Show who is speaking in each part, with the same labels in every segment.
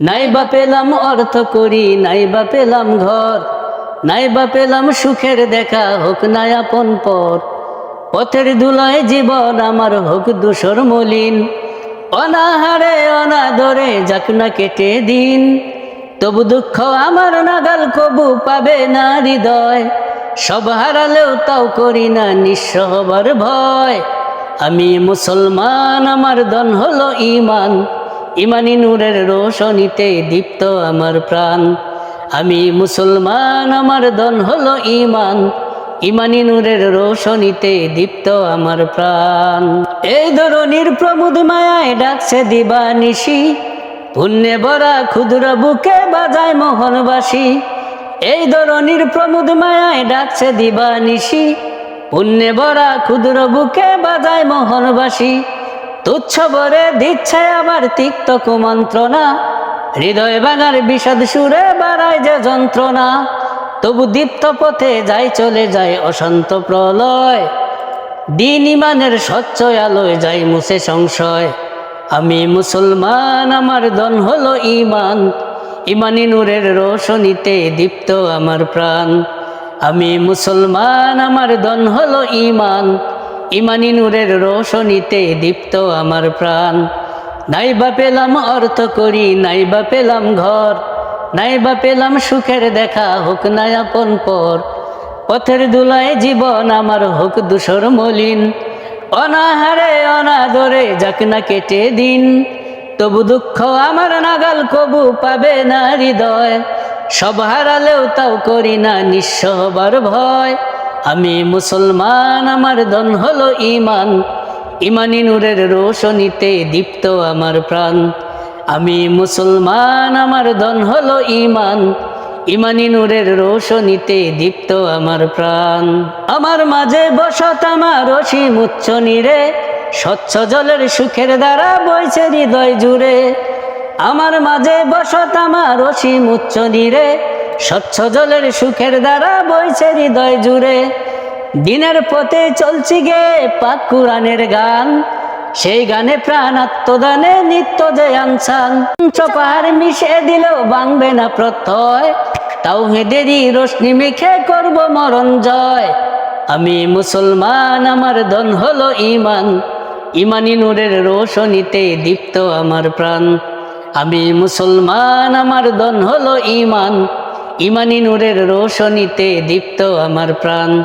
Speaker 1: নাই বা পেলাম অর্থ করি, নাই বা পেলাম ঘর, নাই বা পেলাম সুখের দেখা, হোক নাই আপন পর। পথের ধুলায় জীবন আমার হোক দূষর মলিন। অনাহারে অনাদরে যাক না কেটে দিন। তবু দুঃখ আমার নাগাল কবু পাবে না হৃদয়। সব হারালেও তাও করি না নিঃস্ব হবার ভয়। আমি মুসলমান, আমার দন হলো ইমান ইমানি নূরের রোশনীতে দীপ্ত আমার প্রাণ। আমি মুসলমান, আমার দন হলো ইমান ইমানি নূরের রোশনীতে দীপ্ত আমার প্রাণ। এই ধরনের প্রমুদ মায়ায় ডাকছে দিবা নিশি পুণ্যে ভরা ক্ষুদ্র বুকে বাজায় মোহনবাসী। এই ধরনের প্রমুদ মায়ায় ডাকছে দিবা নিশি পুণ্যে ভরা ক্ষুদ্র বুকে বাজায় মোহনবাসী। তুচ্ছ বরে দিচ্ছে আবার তিক্ত কুমন্ত্রণা। হৃদয় ভাঙার বিষাদ সুরে বাড়ায় যে যন্ত্রণা। তবু দীপ্ত পথে যাই চলে যায় অশান্ত প্রলয়। দিন ইমানের স্বচ্ছ আলোয় যাই মুছে সংশয়। আমি মুসলমান, আমার দন হলো ইমান ইমানি নূরের রোশনীতে দীপ্ত আমার প্রাণ। আমি মুসলমান, আমার দন হলো ইমান ইমানি নূরের রোশনীতে দীপ্ত আমার প্রাণ। নাই বা পেলাম অর্থ করি নাই বা পেলাম ঘর। নাই বা পেলাম সুখের দেখা, হোক নাই আপন পর। পথের দুলায় জীবন আমার, হোক দুসর মলিন। অনাহারে, অনাদরে যাক না কেটে দিন। তবু দুঃখ আমার নাগাল কবু পাবে না হৃদয়। সব হারালেও তাও করি না, নিঃস্ব হবার ভয়। আমি মুসলমান, আমার ধন হলো ইমান ইমানি নূরের রোশনীতে দীপ্ত আমার প্রাণ। আমি মুসলমান, আমার ধন হলো ইমান ইমানি নূরের রোশনীতে দীপ্ত আমার প্রাণ। আমার মাঝে বসত আমার অসীম উচ্চ নীরে। স্বচ্ছ জলের সুখের দ্বারা বইছে হৃদয় জুড়ে। আমার মাঝে বসত আমার অসীম উচ্চ নীরে। স্বচ্ছ জলের সুখের দ্বারা বইছে হৃদয় জুড়ে। দিনের পথে চলছি গে পাক কুরানের গান। সেই গানে প্রাণ আত্মদানে নিত্য যে আনসান। চপার মিশে দিলেও বাংবে না প্রত্যয়। তাও হেদেরই রশ্মি মেখে করব মরণ জয়। আমি মুসলমান, আমার ধন হলো ইমান ইমানি নূরের রোশনীতে দীপ্ত আমার প্রাণ। আমি মুসলমান, আমার ধন হলো ইমান ইমানি নূরের রোশনীতে দীপ্ত আমার প্রাণ।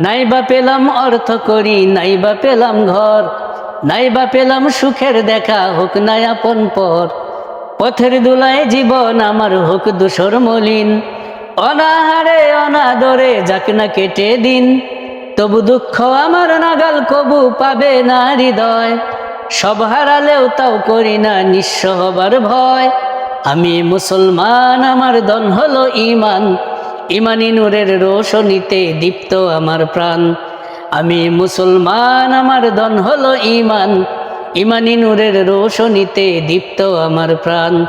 Speaker 1: নাই বা পেলাম অর্থ করি নাই বা পেলাম ঘর। নাই বা পেলাম সুখের দেখা, হোক নাই আপন পর। পথের দুলায় জীবন আমার হোক দুসর মলিন। অনাহারে, অনাদরে যাক না কেটে দিন। তবু দুঃখ আমার নাগাল কবু পাবে না হৃদয়। সব হারালেও তাও করি না, নিঃস্ব হবার ভয়। আমি মুসলমান, আমার দন হলো ইমান ইমানি নূরের রোশনীতে দীপ্ত আমার প্রাণ। আমি মুসলমান, আমার দন হলো ইমান ইমানি নূরের রোশনীতে দীপ্ত আমার প্রাণ।